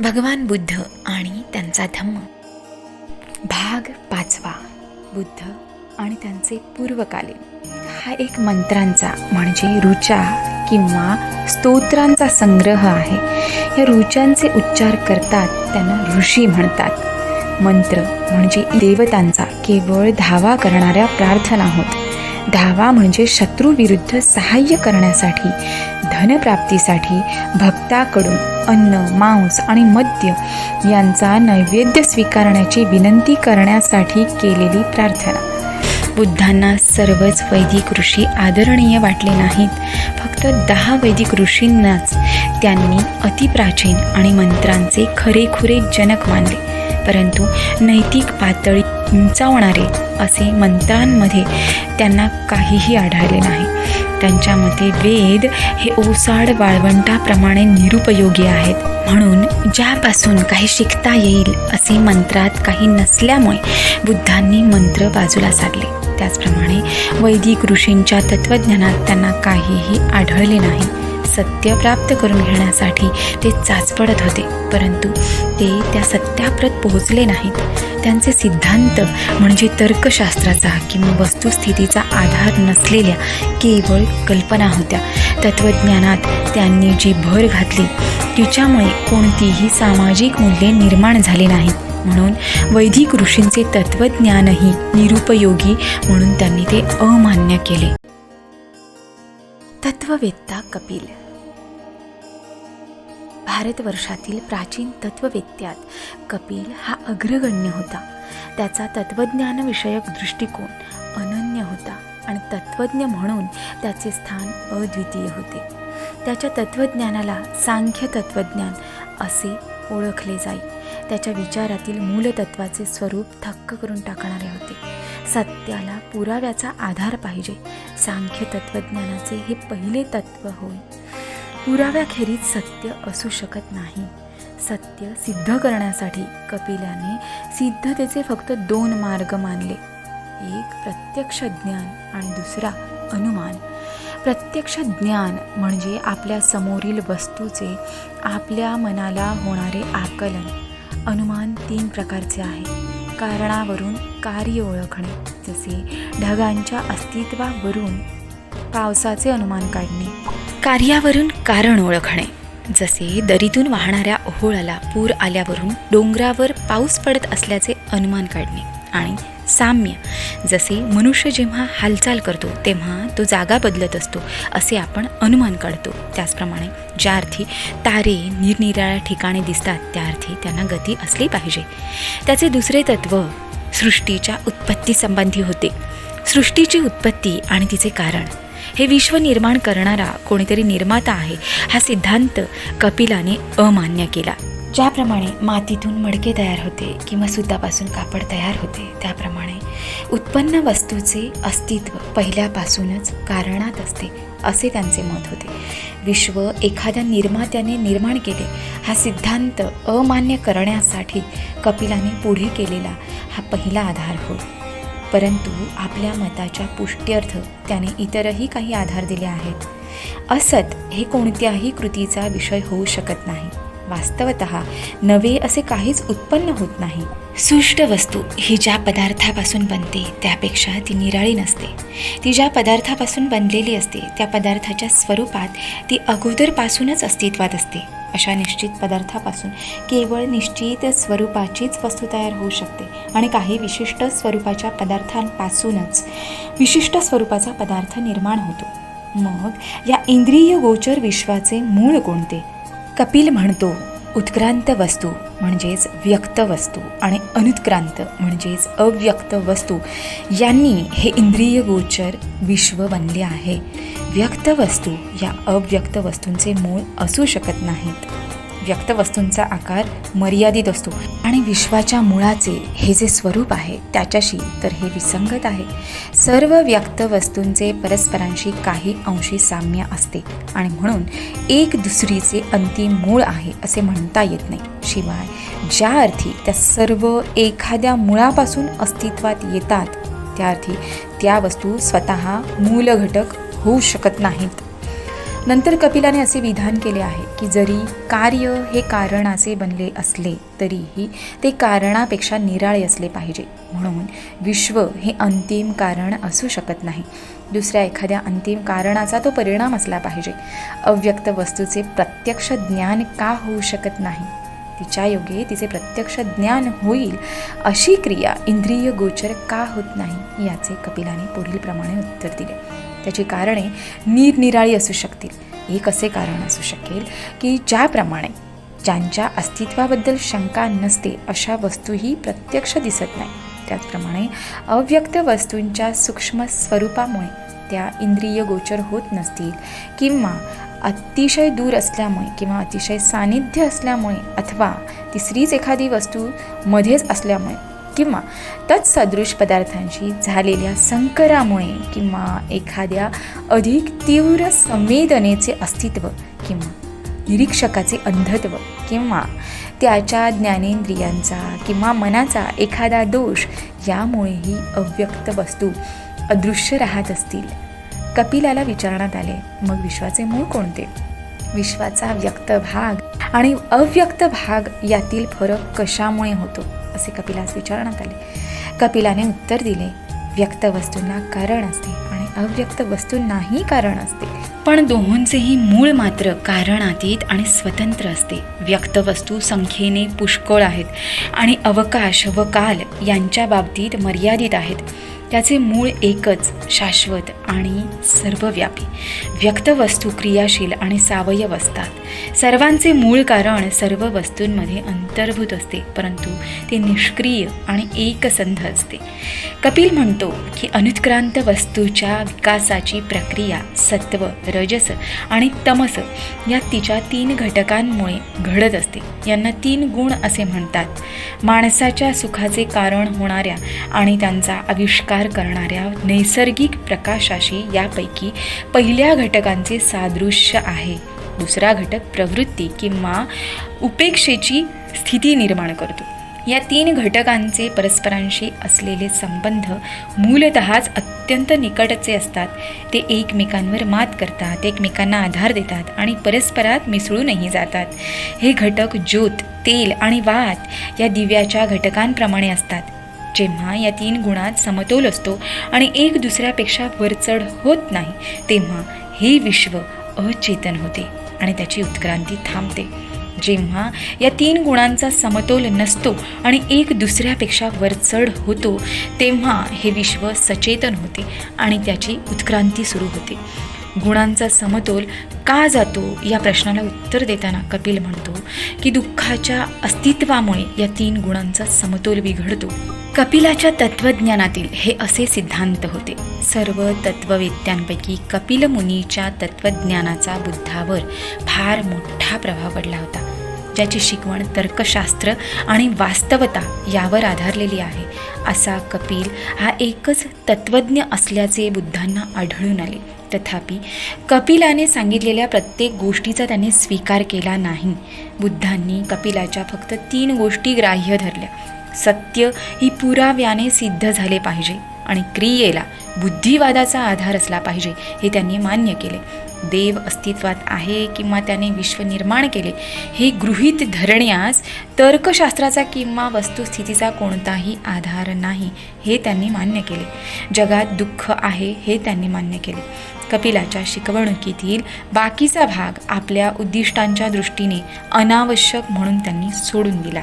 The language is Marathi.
भगवान बुद्ध आणि त्यांचा धम्म. भाग पाचवा. बुद्ध आणि त्यांचे पूर्वकालीन. हा एक मंत्रांचा म्हणजे ऋचा किंवा स्तोत्रांचा संग्रह आहे. या ऋचांचे उच्चार करतात त्यांना ऋषी म्हणतात. मंत्र म्हणजे देवतांचा केवळ धावा करणाऱ्या प्रार्थना होत. धावा म्हणजे शत्रूविरुद्ध सहाय्य करण्यासाठी धनप्राप्तीसाठी भक्ताकडून अन्न मांस आणि मद्य यांचा नैवेद्य स्वीकारण्याची विनंती करण्यासाठी केलेली प्रार्थना. बुद्धांना सर्वच वैदिक ऋषी आदरणीय वाटले नाहीत. फक्त दहा वैदिक ऋषींनाच त्यांनी अतिप्राचीन आणि मंत्रांचे खरेखुरे जनक मानले. परंतु नैतिक पातळी उंचावणारे असे मंत्रांमध्ये त्यांना काहीही आढळले नाही. त्यांच्या मते वेद हे ओसाड वाळवंटाप्रमाणे निरुपयोगी आहेत. म्हणून ज्यापासून काही शिकता येईल असे मंत्रात काही नसल्यामुळे बुद्धांनी मंत्र बाजूला सारले त्याचप्रमाणे वैदिक ऋषींच्या तत्त्वज्ञानात त्यांना काहीही आढळले नाही. सत्य प्राप्त करून घेण्यासाठी ते चाचपडत होते परंतु ते त्या सत्याप्रत पोहोचले नाहीत. त्यांचे सिद्धांत म्हणजे तर्कशास्त्राचा किंवा वस्तुस्थितीचा आधार नसलेल्या केवळ कल्पना होत्या. तत्त्वज्ञानात त्यांनी जी भर घातली तिच्यामुळे कोणतीही सामाजिक मूल्ये निर्माण झाली नाहीत. म्हणून वैदिक ऋषींचे तत्त्वज्ञानही निरुपयोगी म्हणून त्यांनी ते अमान्य केले. तत्ववेत्ता कपिल भारतवर्षातील प्राचीन तत्ववेत्यात कपिल हा अग्रगण्य होता. त्याचा तत्त्वज्ञानविषयक दृष्टिकोन अनन्य होता आणि तत्त्वज्ञ म्हणून त्याचे स्थान अद्वितीय होते. त्याच्या तत्त्वज्ञानाला सांख्य तत्त्वज्ञान असे ओळखले जाई. त्याच्या विचारातील मूलतत्वाचे स्वरूप थक्क करून टाकणारे होते. सत्याला पुराव्याचा आधार पाहिजे. सांख्य तत्त्वज्ञानाचे हे पहिले तत्व होय. पुराव्याखेरीज सत्य असू शकत नाही. सत्य सिद्ध करण्यासाठी कपिलाने सिद्धतेचे फक्त दोन मार्ग मानले. एक प्रत्यक्ष ज्ञान आणि दुसरा अनुमान. प्रत्यक्ष ज्ञान म्हणजे आपल्या समोरील वस्तूचे आपल्या मनाला होणारे आकलन. अनुमान तीन प्रकारचे आहे. कारणावरून कार्य ओळखणे जसे ढगांच्या अस्तित्वावरून पावसाचे अनुमान काढणे. कार्यावरून कारण ओळखणे. जसे दरीतून वाहणाऱ्या ओहोळाला पूर आल्यावरून डोंगरावर पाऊस पडत असल्याचे अनुमान काढणे आणि साम्य. जसे मनुष्य जेव्हा हालचाल करतो तेव्हा तो जागा बदलत असतो असे आपण अनुमान काढतो. त्याचप्रमाणे ज्या अर्थी तारे निरनिराळ्या ठिकाणी दिसतात त्या अर्थी त्यांना गती असली पाहिजे. त्याचे दुसरे तत्व सृष्टीच्या उत्पत्तीसंबंधी होते. सृष्टीची उत्पत्ती आणि तिचे कारण. हे विश्व निर्माण करणारा कोणीतरी निर्माता आहे हा सिद्धांत कपिलाने अमान्य केला. ज्याप्रमाणे मातीतून मडके तयार होते किंवा सुतापासून कापड तयार होते त्याप्रमाणे उत्पन्न वस्तूचे अस्तित्व पहिल्यापासूनच कारणात असते असे त्यांचे मत होते. विश्व एखाद्या निर्मात्याने निर्माण केले हा सिद्धांत अमान्य करण्यासाठी कपिलाने पुढे केलेला हा पहिला आधार होय परंतु आपल्या मताच्या पुष्ट्यर्थ त्याने इतरही काही आधार दिले आहेत. असत हे कोणत्याही कृतीचा विषय होऊ शकत नाही. वास्तवत नवे असे काहीच उत्पन्न होत नाही. सुष्ट वस्तू ही ज्या पदार्थापासून बनते त्यापेक्षा ती निराळी नसते. ती ज्या पदार्थापासून बनलेली असते त्या पदार्थाच्या स्वरूपात ती अगोदरपासूनच अस्तित्वात असते. अशा निश्चित पदार्थापासून केवळ निश्चित स्वरूपाचीच वस्तू तयार होऊ शकते आणि काही विशिष्ट स्वरूपाच्या पदार्थांपासूनच विशिष्ट स्वरूपाचा पदार्थ निर्माण होतो. मग या इंद्रिय गोचर विश्वाचे मूळ कोणते? कपिल म्हणतो उत्क्रांत वस्तू म्हणजेच व्यक्त वस्तू आणि अनुत्क्रांत म्हणजेच अव्यक्त वस्तू यांनी हे इंद्रिय गोचर विश्व बनले आहे. व्यक्त वस्तू या अव्यक्त वस्तूंचे मूळ असू शकत नाहीत. व्यक्त वस्तूंचा आकार मर्यादित असतो आणि विश्वाच्या मुळाचे हे जे स्वरूप आहे त्याच्याशी तर हे विसंगत आहे. सर्व व्यक्त वस्तूंचे परस्परांशी काही अंशी साम्य असते आणि म्हणून एक दुसरीचे अंतिम मूळ आहे असे म्हणता येत नाही. शिवाय ज्या अर्थी त्या सर्व एखाद्या मुळापासून अस्तित्वात येतात त्या अर्थी त्या वस्तू स्वतः मूलघटक होऊ शकत नाहीत. नंतर कपिलाने असे विधान केले आहे की जरी कार्य हे कारणाचे बनले असले तरीही ते कारणापेक्षा निराळे असले पाहिजे. म्हणून विश्व हे अंतिम कारण असू शकत नाही. दुसऱ्या एखाद्या अंतिम कारणाचा तो परिणाम असला पाहिजे. अव्यक्त वस्तूचे प्रत्यक्ष ज्ञान का होऊ शकत नाही? तिच्या योगे तिचे प्रत्यक्ष ज्ञान होईल अशी क्रिया इंद्रिय गोचर का होत नाही? याचे कपिलाने पुढीलप्रमाणे उत्तर दिले. त्याची कारणे निरनिराळी असू शकतील. एक असे कारण असू शकेल? की ज्याप्रमाणे ज्यांच्या अस्तित्वाबद्दल शंका नसते अशा वस्तूही प्रत्यक्ष दिसत नाही. त्याचप्रमाणे अव्यक्त वस्तूंच्या सूक्ष्म स्वरूपामुळे त्या इंद्रिय गोचर होत नसतील किंवा अतिशय दूर असल्यामुळे किंवा अतिशय सानिध्य असल्यामुळे अथवा तिसरीच एखादी वस्तू मध्येच असल्यामुळे किंवा तत्सदृश पदार्थांशी झालेल्या संकरामुळे किंवा एखाद्या अधिक तीव्र संवेदनेचे अस्तित्व किंवा निरीक्षकाचे अंधत्व किंवा त्याच्या ज्ञानेंद्रियांचा किंवा मनाचा एखादा दोष यामुळेही अव्यक्त वस्तू अदृश्य राहत असतील. कपिलाला विचारण्यात आले मग विश्वाचे मूळ कोणते? विश्वाचा व्यक्त भाग आणि अव्यक्त भाग यातील फरक कशामुळे होतो? असे कपिलास विचारण्यात आले. कपिलाने उत्तर दिले व्यक्त वस्तूंना कारण असते आणि अव्यक्त वस्तूंनाही कारण असते. पण दोहोंचेही मूळ मात्र कारणातीत आणि स्वतंत्र असते. व्यक्त वस्तू संख्येने पुष्कळ आहेत आणि अवकाश व काल यांच्या बाबतीत मर्यादित आहेत. त्याचे मूळ एकच शाश्वत आणि सर्वव्यापी. व्यक्त वस्तू क्रियाशील आणि सावयव असतात. सर्वांचे मूळ कारण सर्व वस्तूंमध्ये अंतर्भूत असते परंतु ते निष्क्रिय आणि एकसंध असते. कपिल म्हणतो की अनुत्क्रांत वस्तूच्या विकासाची प्रक्रिया सत्व रजस आणि तमस या तिच्या तीन घटकांमुळे घडत असते. यांना तीन गुण असे म्हणतात. माणसाच्या सुखाचे कारण होणाऱ्या आणि त्यांचा आविष्कार करणाऱ्या नैसर्गिक प्रकाशाशी यापैकी पहिल्या घटकांचे सादृश्य आहे. दुसरा घटक प्रवृत्ती किंवा उपेक्षेची स्थिती निर्माण करतो. या तीन घटकांचे परस्परांशी असलेले संबंध मूलतःच अत्यंत निकटचे असतात. ते एकमेकांवर मात करतात एकमेकांना आधार देतात आणि परस्परात मिसळूनही जातात. हे घटक ज्योत तेल आणि वात या दिव्याच्या घटकांप्रमाणे असतात. जेव्हा या तीन गुणात समतोल असतो आणि एक दुसऱ्यापेक्षा वरचढ होत नाही तेव्हा हे विश्व अचेतन होते आणि त्याची उत्क्रांती थांबते. जेव्हा या तीन गुणांचा समतोल नसतो आणि एक दुसऱ्यापेक्षा वरचढ होतो तेव्हा हे विश्व सचेतन होते आणि त्याची उत्क्रांती सुरू होते. गुणांचा समतोल का जातो या प्रश्नाला उत्तर देताना कपिल म्हणतो की दुःखाच्या अस्तित्वामुळे या तीन गुणांचा समतोल बिघडतो. कपिलाच्या तत्त्वज्ञानातील हे असे सिद्धांत होते. सर्व तत्ववेत्यांपैकी कपिल मुनीच्या तत्त्वज्ञानाचा बुद्धावर फार मोठा प्रभाव पडला होता. ज्याची शिकवण तर्कशास्त्र आणि वास्तवता यावर आधारलेली आहे. असा कपिल हा एकच तत्त्वज्ञ असल्याचे बुद्धांना आढळून आले. तथापि कपिलाने सांगितलेल्या प्रत्येक गोष्टीचा त्याने स्वीकार केला नाही. बुद्धांनी कपिलाच्या फक्त तीन गोष्टी ग्राह्य धरल्या. सत्य ही पुराव्याने सिद्ध झाले पाहिजे. आणि क्रियेला बुद्धिवादाचा आधार असला पाहिजे हे त्यांनी मान्य केले. देव अस्तित्वात आहे किंवा त्याने विश्व निर्माण केले हे गृहीत धरण्यास तर्कशास्त्राचा किंवा वस्तुस्थितीचा कोणताही आधार नाही हे त्यांनी मान्य केले. जगात दुःख आहे हे त्यांनी मान्य केले. कपिलाच्या शिकवणुकीतील बाकीचा भाग आपल्या उद्दिष्टांच्या दृष्टीने अनावश्यक म्हणून त्यांनी सोडून दिला.